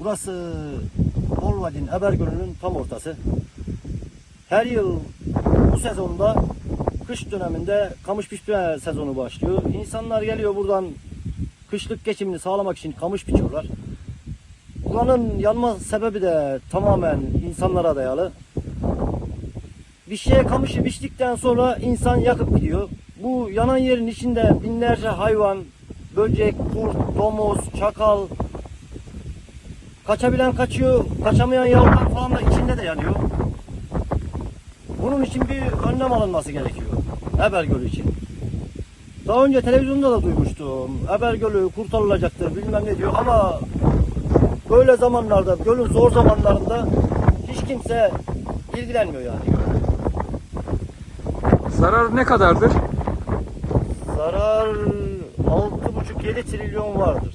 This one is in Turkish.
Burası Bolvadin Ebergölü'nün tam ortası. Her yıl bu sezonda kış döneminde kamış biçme sezonu başlıyor. İnsanlar geliyor buradan kışlık geçimini sağlamak için kamış biçiyorlar. Buranın yanma sebebi de tamamen insanlara dayalı. Bir şeye kamışı biçtikten sonra insan yakıp gidiyor. Bu yanan yerin içinde binlerce hayvan, böcek, kurt, domuz, çakal, kaçabilen kaçıyor, kaçamayan yavrular falan da içinde de yanıyor. Bunun için bir önlem alınması gerekiyor. Ebergölü için. Daha önce televizyonda da duymuştum. Ebergölü kurtarılacaktır bilmem ne diyor ama böyle zamanlarda, gölün zor zamanlarında hiç kimse ilgilenmiyor yani. Zarar ne kadardır? Zarar 6,5-7 trilyon vardır.